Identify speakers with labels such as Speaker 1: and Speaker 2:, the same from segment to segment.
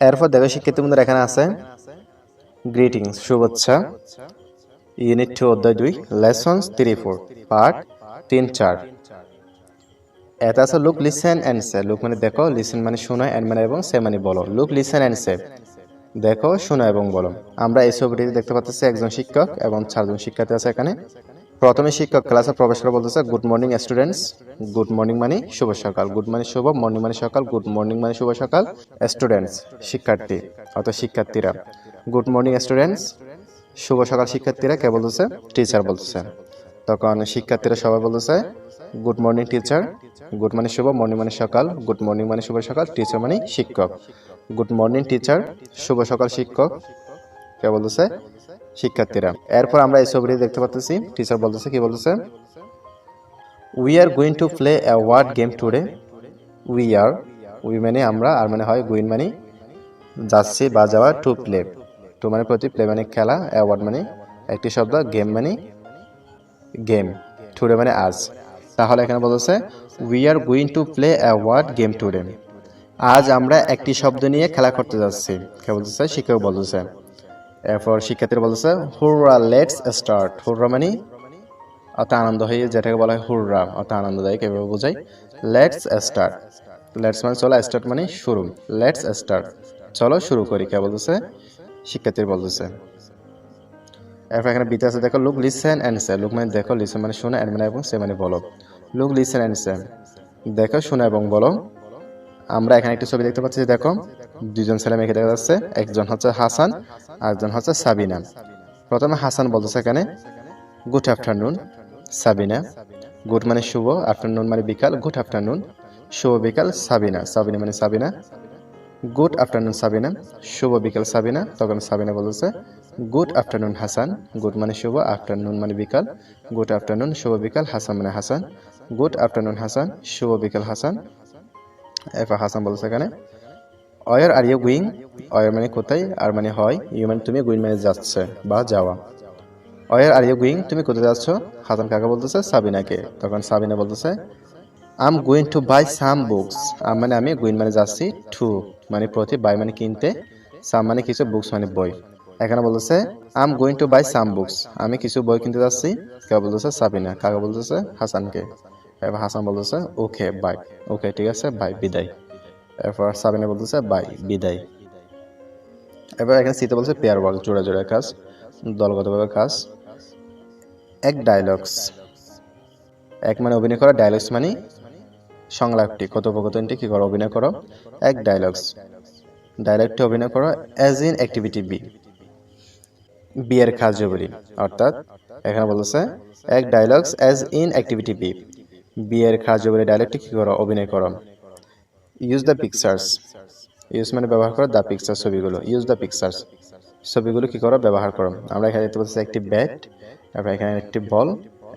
Speaker 1: এরপর দেখো শিক্ষার্থী বন্ধুরা এখানে আছে। গ্রিটিংস শুভেচ্ছা। ইউনিট টু অধ্যায় দুই লেসন্স থ্রি ফোর পার্ট তিন, চার। এটা আছে look listen and say look মানে দেখো লিসেন মানে শোনো অ্যান্ড মানে এবং সে মানে বলো। লুক লিসেন অ্যান্ড সে দেখো, শোনো এবং বলো। আমরা এই ছবিটিতে দেখতে পাচ্ছি একজন শিক্ষক এবং চারজন শিক্ষার্থী আছে এখানে। প্রথমে শিক্ষক ক্লাসে প্রবেশ করে বলতেছে good morning students good morning মানে শুভ সকাল। গুড মানে শুভ মর্নিং মানে সকাল। গুড মর্নিং মানে শুভ সকাল। স্টুডেন্টস শিক্ষার্থী, অর্থাৎ শিক্ষার্থীরা। গুড মর্নিং স্টুডেন্টস শুভ সকাল, শিক্ষার্থীরা। কে বলতেছে? টিচার বলতেছে। তখন শিক্ষার্থীরা সবাই বলতেছে গুড মর্নিং টিচার গুড মানে শুভ মর্নিং মানে সকাল। গুড মর্নিং মানে শুভ সকাল। টিচার মানে শিক্ষক। গুড মর্নিং টিচার শুভ সকাল, শিক্ষক। কে বলতেছে? শিক্ষার্থীরা। এরপর আমরা এই ছবিটি দেখতে পাচ্ছি টিচার বলতেছে, কি বলতেছে? We are going to play a word game today we are we মানে আমরা, আর মানে হয় গুইন মানে যাচ্ছি বা যাওয়া টু প্লে টু মানে প্রতি প্লে মানে খেলা অ্যাওয়ার্ড মানে একটি শব্দ গেম মানে গেম টুডে মানে আজ। তাহলে এখানে বলতেছে we are going to play a word game today আজ আমরা একটি শব্দ নিয়ে খেলা করতে যাচ্ছি। কে বলতেছে? শিক্ষক বলতেছে। এরপর শিক্ষার্থীরা বলতেছে, হুররা লেটস স্টার্ট হুররা মানে অত আনন্দ হয়ে যেটাকে বলা হয় হুররা অত আনন্দদায়ক, এভাবে বোঝাই লেটস স্টার্ট লেটস মানে চলো স্টার্ট মানে শুরু. লেটস স্টার্ট চলো, শুরু করি। কে বলতেছে? শিক্ষার্থীর বলতেছে। এরপর এখানে বিতে আছে, দেখো look listen and say look মানে দেখো লিসেন মানে শোনো অ্যান্ড মানে এবং সে মানে বলো। লুক লিসেন অ্যান্ড সে দেখো, শোনো এবং বলো। আমরা এখানে একটি ছবি দেখতে পাচ্ছি, দেখো। দুজন ছেলে মেয়েকে দেখা যাচ্ছে, একজন হচ্ছে হাসান একজন হচ্ছে সাবিনা। প্রথমে হাসান বলতেছে এখানে গুড আফটারনুন সাবিনা। গুড মানে শুভ আফটারনুন মানে বিকাল গুড আফটারনুন শুভ বিকাল, সাবিনা। সাবিনা মানে সাবিনা। গুড আফটারনুন সাবিনা, শুভ বিকাল, সাবিনা। তখন সাবিনা বলতেছে গুড আফটারনুন হাসান। গুড মানে শুভ আফটারনুন মানে বিকাল। গুড আফটারনুন শুভ বিকাল, হাসান মানে হাসান। গুড আফটারনুন হাসান, শুভ বিকাল, হাসান। এরপর হাসান বলছে এখানে where are you going where মানে কোথায়? আর মানে হয় ইউ মানে তুমি গুইং মানে যাচ্ছে বা যাওয়া। অয়ার আর ইউ গুইং তুমি কোথায় যাচ্ছ? হাসান কাকা বলতেছে, সাবিনাকে। তখন সাবিনা বলতেছে I'm going to buy some books I'm মানে আমি গুইন মানে যাচ্ছি টু মানে প্রতি বাই মানে কিনতে সাম মানে কিছু বুকস মানে বই। এখানে বলতেছে I'm going to buy some books আমি কিছু বই কিনতে যাচ্ছি কেউ বলতেছে, সাবিনা। কাকা বলতেছে, হাসানকে। এবার হাসান বলতেছে ওকে বাই ওকে ঠিক আছে বাই বিদায়। এরপর সাবিনা বলতেছে, বাই, বিদায়। এবার এখানে সিতে বলছে, পেয়ার ওয়ার্ক জোড়া জোড়া কাজ, দলগতভাবে কাজ। এক ডায়লগস এক মানে অভিনয় করা ডায়লগস মানে সংলাপটি, কথোপকথনটি কি করো, অভিনয় করো। এক ডায়লগস ডায়লগটি অভিনয় করো অ্যাজ ইন অ্যাক্টিভিটি বি বিয়ের কার্যবলী, অর্থাৎ এখানে বলতেছে, এক dialogues as in activity B বিয়ের কার্যবলী ডায়লগটি কি করো, অভিনয় করো। ইউজ দ্য পিকচার্স ইউজ মানে ব্যবহার করো দ্য পিকচার ছবিগুলো। ইউজ দ্য পিকচার্স ছবিগুলো কি করো? ব্যবহার করো। আমরা এখানে দেখতে পাচ্ছি একটি ব্যাট, তারপর এখানে একটি বল,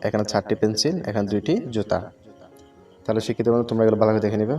Speaker 1: এখানে চারটি পেন্সিল, এখানে দুইটি জুতা। তাহলে শিক্ষিত তোমরা এগুলো ভালো করে দেখে নিবে।